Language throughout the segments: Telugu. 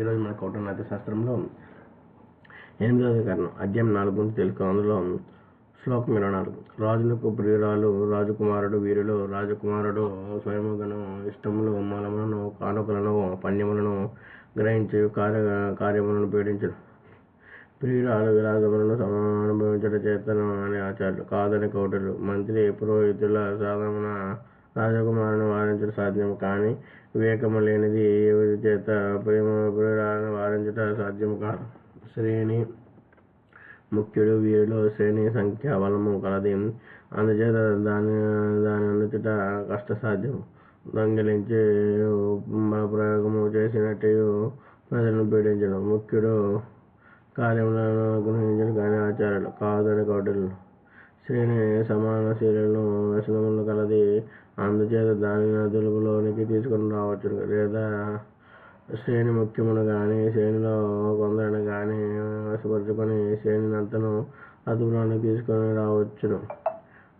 ఈరోజు మన కౌటనైత శాస్త్రంలో ఎనిమిదవ కరణం అధ్యాయం నాలుగు గురించి అందులో శ్లోకం ఇరవై నాలుగు. రాజులకు ప్రియురాలు రాజకుమారుడు వీరులు రాజకుమారుడు స్వయముగను ఇష్టములు మలములను కానుకలను పణ్యములను గ్రహించి కార్య కార్యములను పీడించడు ప్రియురాలు విలాసములను సమ- అనుభవించట చేతను అనే ఆచార్యులు. కాదని కౌటలు మంత్రి పురోహితుల సాధమున రాజకుమారుని వారించడం సాధ్యము కానీ వివేకము లేనిది చేత ప్రేమ ప్రియురాలను వారించట సాధ్యము కాదు శ్రేణి ముఖ్యుడు వీరిలో శ్రేణి సంఖ్య బలము కలది. అందుచేత దాని దాని అందుచుట కష్టసాధ్యము. దొంగిలించి బలప్రయోగము చేసినట్టు ప్రజలను పీడించడం ముఖ్యుడు కార్యములను అనుగ్రహించడం కానీ ఆచారాలు కాదని కౌటిల్యులు శ్రేణి సమానశీలను వ్యసనములు కలది. అందుచేత దానిని అదుపులోనికి తీసుకుని రావచ్చు లేదా శ్రేణి ముఖ్యమును కానీ శ్రేణిలో కొందరిని కానీ వశపరుచుకొని శ్రేణినంతను అదుపులోనికి తీసుకొని రావచ్చును.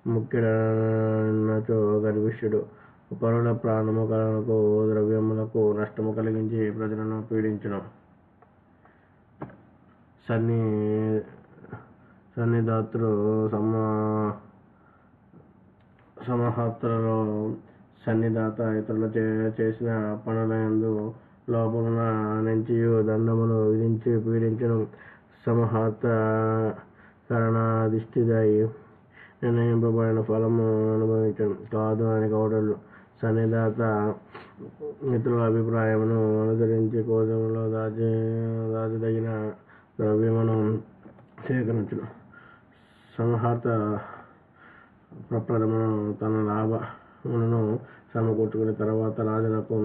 ముఖ్యుడనచో గర్భిష్యుడు పరుల ప్రాణము కళలకు ద్రవ్యములకు నష్టము కలిగించి ప్రజలను పీడించును. సన్ని సన్నిధాతృ సమ సమహత్రలో సన్నిధాత ఇతరులు చే చేసిన పనులందు లోపమున నుంచి దండములు విధించి పీడించను. సమహత కరణాధిష్ఠిదై నిర్ణయింపబడిన ఫలము అనుభవించడం కాదు అని కౌడలు సన్నిధాత మిత్రుల అభిప్రాయమును అనుసరించి కోశంలో దాచి దాచదగిన ద్రవ్యమును సేకరించడం సంహార్త ప్రప్రదమును తన లాభ లాభములను సమకూర్చుకుని తర్వాత రాజులకు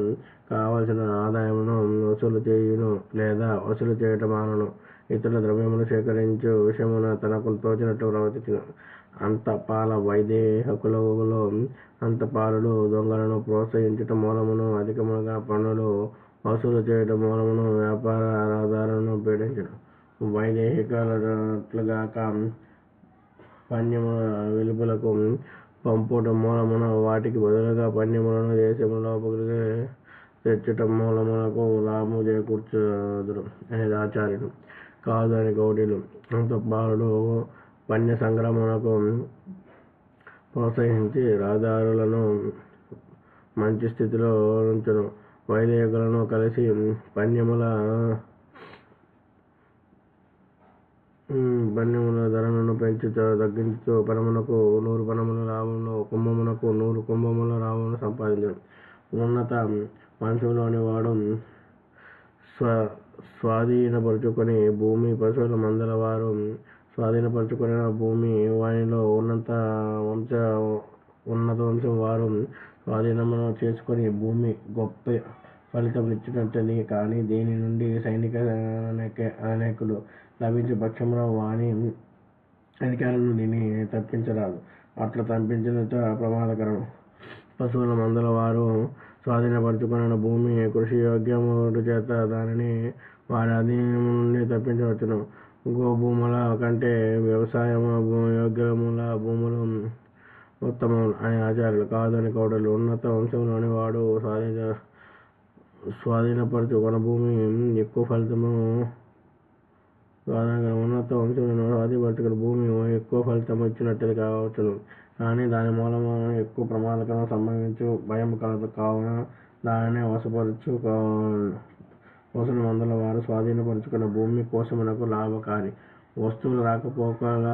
కావలసిన ఆదాయమును వసూలు చేయును లేదా వసూలు చేయటమానను ఇతరుల ద్రవ్యమును సేకరించు విషయమున తనకు తోచినట్టు ప్రవర్తించును. అంతపాల వైదేహకులలో అంతపాలుడు దొంగలను ప్రోత్సహించటం మూలమును అధికముగా పన్నులు వసూలు చేయటం మూలమును వ్యాపార రహదారులను పీడించడం వైదేహికలుగాక పణ్యముల వెలుపలకు పంపుట మూలమున వాటికి బదులుగా పణ్యములను దేశము లోపలికి తెచ్చటం మూలమునకు లాభము చేకూర్చుదురు అనేది ఆచార్యుడు కాదు అని కౌటిలు అంత బాలుడు పణ్య ప్రోత్సహించి రహదారులను మంచి స్థితిలో ఉంచును. వైదేహికులను కలిసి పన్యముల పణ్యముల ధరలను పెంచుతూ తగ్గించుతూ పనమునకు నూరు పనముల లాభమును కుంభమునకు నూరు కుంభముల లాభమును సంపాదించడం. ఉన్నత వంశంలోని వాడు స్వ స్వాధీనపరుచుకొని భూమి పశువుల మందల వారు స్వాధీనపరుచుకున్న భూమి వానిలో ఉన్నత వంశ ఉన్నత వంశం వారు స్వాధీనమును చేసుకొని భూమి గొప్ప ఫలితం ఇచ్చినట్టని కానీ దీని నుండి సైనిక అనేక అనేకులు లభించే పక్షంలో వాణి అధికారులను దీన్ని తప్పించరాదు. అట్లా తప్పించినట ప్రమాదకరం. పశువుల మందల వారు స్వాధీనపరుచుకున్న. భూమి కృషి యోగ్యముడు చేత దానిని వారి అధీనం నుండి తప్పించవచ్చును. గోభూముల కంటే వ్యవసాయము యోగ్యముల భూములు ఉత్తమం అనే ఆచార్యులు కాదని కౌడలు ఉన్నత వంశంలోని వాడు స్వాధీన స్వాధీనపరచుకున్న భూమి ఎక్కువ ఫలితము కాదనగా ఉన్నత వంశంలో స్వాధీనపరచుకున్న భూమి ఎక్కువ ఫలితం ఇచ్చినట్టు కావచ్చును. కానీ దాని మూలమున ఎక్కువ ప్రమాదకరం సంభవించు భయం కలదు కావున దానిని వశపరచు వసూలు మందుల వారు స్వాధీనపరుచుకున్న భూమి కోసమునకు లాభకారి. వస్తువులు రాకపోకల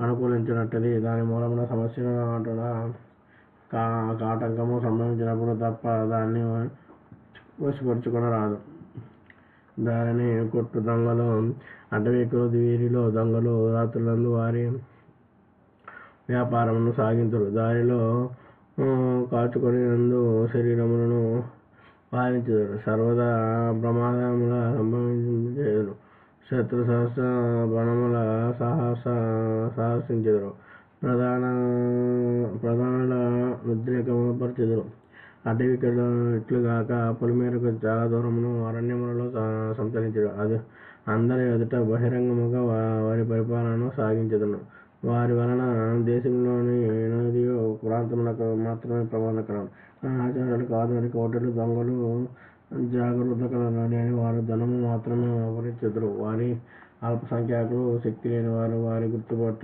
అనుకూలించినట్టది దాని మూలమున సమస్య కాటంకము సంభవించినప్పుడు తప్ప దాన్ని వశపరుచుకున రాదు దారిని కొట్టు దొంగలు. అటవీకులు వీరిలో దొంగలు రాత్రులందు వారి వ్యాపారమును సాగింతురు. దారిలో కాచుకొనినందు శరీరములను పాలించుదురు సర్వదా ప్రమాదముల సంభవించేదురు. శత్రు సహస బణముల సాహస సాహసించెదరు. ప్రధాన ప్రధానుల ఉద్రేకము పరిచెదరు. ఇట్లుగాక పొలిమేరకు చాలా దూరమును అరణ్యములలో సంచరించడు అది అందరి ఎదుట బహిరంగముగా వారి పరిపాలనను సాగించదును. వారి వలన దేశంలోని నదియో ప్రాంతములకు మాత్రమే ప్రమాదకరం. ఆచారాలు కాదు కోటలు దొంగలు జాగరూకత కలరని వారు ధనము మాత్రమే అపహరించుదురు. వారి అల్పసంఖ్యాకులు శక్తి లేని వారు వారి గుర్తుపట్ట